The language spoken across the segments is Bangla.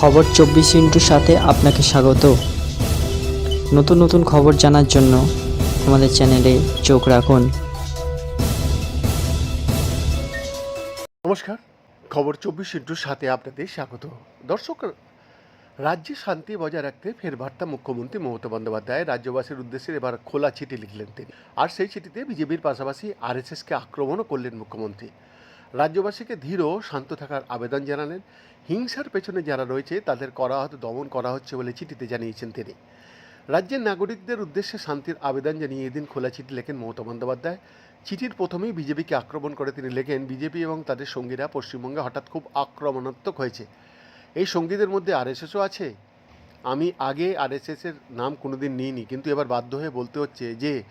খবর চব্বিশ ইন্টুর সাথে আপনাকে স্বাগত। নতুন নতুন খবর জানার জন্য আমাদের চ্যানেলে চোখ রাখুন। নমস্কার, খবর চব্বিশ ইন্টুর সাথে আপনাদের স্বাগত। দর্শক, রাজ্যে শান্তি বজায় রাখতে ফের বার্তা মুখ্যমন্ত্রী মমতা বন্দ্যোপাধ্যায় রাজ্যবাসীর উদ্দেশ্যে এবার খোলা চিঠি লিখলেন তিনি। আর সেই চিঠিতে বিজেপির পাশাপাশি আরএসএসকে আক্রমণও করলেন মুখ্যমন্ত্রী। রাজ্যবাসীকে ধীর শান্ত থাকার আবেদন জানালেন। হিংসার পেছনে যারা রয়েছে, তাদের করা হয়তো দমন করা হচ্ছে বলে চিঠিতে জানিয়েছেন তিনি। রাজ্যের নাগরিকদের উদ্দেশ্যে শান্তির আবেদন জানিয়ে এদিন খোলা চিঠি লেখেন মমতা বন্দ্যোপাধ্যায়। চিঠির প্রথমেই বিজেপিকে আক্রমণ করে তিনি লেখেন, বিজেপি এবং তাদের সঙ্গীরা পশ্চিমবঙ্গে হঠাৎ খুব আক্রমণাত্মক হয়েছে। এই সঙ্গীদের মধ্যে আরএসএসও আছে? আমি আগে আরএসএসের নাম কোনোদিন নিইনি, কিন্তু এবার বাধ্য হয়ে বলতে হচ্ছে যে,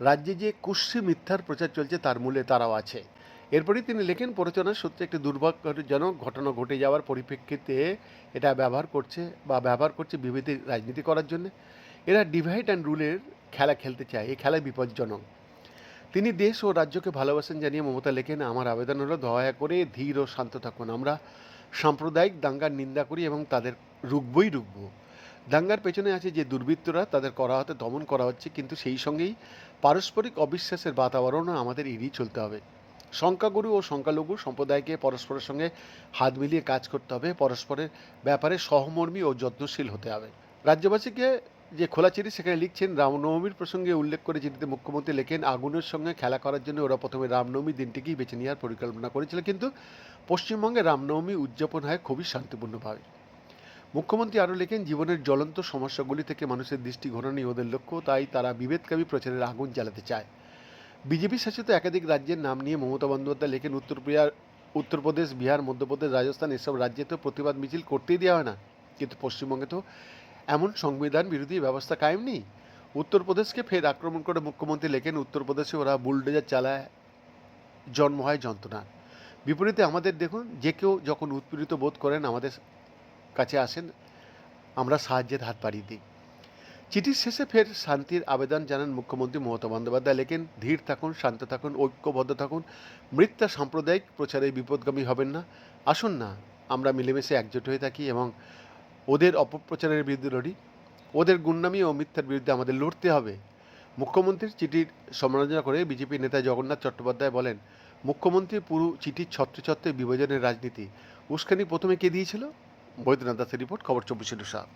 রাজ্যে যে কুৎসি মিথ্যার প্রচার চলছে, তার মূলে তারাও আছে। এরপরেই তিনি লেখেন প্ররোচনার সত্যি একটি দুর্ভাগ্যজনক ঘটনা ঘটে যাওয়ার পরিপ্রেক্ষিতে এটা ব্যবহার করছে বা ব্যবহার করছে বিভেদের রাজনীতি করার জন্য। এরা ডিভাইড অ্যান্ড রুলের খেলা খেলতে চায়। এই খেলা বিপজ্জনক। তিনি দেশ ও রাজ্যকে ভালোবাসেন জানিয়ে মমতা লেখেন, আমার আবেদন হলো, দয়া করে ধীর ও শান্ত থাকুন। আমরা সাম্প্রদায়িক দাঙ্গার নিন্দা করি এবং তাদের রুখবই রুখব। দাঙ্গার পেছনে আছে যে দুর্বৃত্তরা, তাদের করা হতে দমন করা হচ্ছে, কিন্তু সেই সঙ্গেই পারস্পরিক অবিশ্বাসের বাতাবরণও আমাদের এড়িয়ে চলতে হবে। সংখ্যাগুরু ও সংখ্যালঘু সম্প্রদায়কে পরস্পরের সঙ্গে হাত মিলিয়ে কাজ করতে হবে। পরস্পরের ব্যাপারে সহমর্মী ও যত্নশীল হতে হবে। রাজ্যবাসীকে যে খোলা চিঠি সেখানে লিখছেন, রামনবমীর প্রসঙ্গে উল্লেখ করে চিঠিতে মুখ্যমন্ত্রী লেখেন, আগুনের সঙ্গে খেলা করার জন্য ওরা প্রথমে রামনবমী দিনটিকেই বেছে নেওয়ার পরিকল্পনা করেছিল। কিন্তু পশ্চিমবঙ্গে রামনবমী উদযাপন হয় খুবই শান্তিপূর্ণভাবে। মুখ্যমন্ত্রী আরও লেখেন, জীবনের জ্বলন্ত সমস্যাগুলি থেকে মানুষের দৃষ্টি ঘোরানোই ওদের লক্ষ্য। তাই তারা বিভেদকামী প্রচারের আগুন জ্বালাতে চায়। বিজেপি শাসিত একাধিক রাজ্যের নাম নিয়ে মমতা বন্দ্যোপাধ্যায় লেখেন উত্তর বিহার উত্তরপ্রদেশ, বিহার, মধ্যপ্রদেশ, রাজস্থান এসব রাজ্যে তো প্রতিবাদ মিছিল করতেই দেওয়া হয় না। কিন্তু পশ্চিমবঙ্গে তো এমন সংবিধান বিরোধী ব্যবস্থা কায়েম নেই। উত্তরপ্রদেশকে ফের আক্রমণ করে মুখ্যমন্ত্রী লেখেন, উত্তরপ্রদেশে ওরা বুলডোজার চালায়, জন্ম হয় যন্ত্রণা। বিপরীতে আমাদের দেখুন, যে কেউ যখন উৎপীড়িত বোধ করেন, আমাদের কাছে আসেন, আমরা সাহায্যের হাত বাড়িয়ে দিই। চিঠির শেষে ফের শান্তির আবেদন জানান মুখ্যমন্ত্রী মমতা বন্দ্যোপাধ্যায় লেখেন ধীর থাকুন, শান্ত থাকুন, ঐক্যবদ্ধ থাকুন। মৃত্যা সাম্প্রদায়িক প্রচারে বিপদগামী হবেন না। আসুন না, আমরা মিলেমিশে একজোট হয়ে থাকি এবং ওদের অপপ্রচারের বিরুদ্ধে লড়ি। ওদের গুন্ডামি ও মিথ্যার বিরুদ্ধে আমাদের লড়তে হবে। মুখ্যমন্ত্রীর চিঠির সমালোচনা করে বিজেপি নেতা জগন্নাথ চট্টোপাধ্যায় বলেন, মুখ্যমন্ত্রী পুরো চিঠির ছত্রে ছত্রে বিভাজনের রাজনীতি। উস্কানি প্রথমে কে দিয়েছিল? বৈদ্যনাথ দাসের রিপোর্ট, খবর চব্বিশে সাত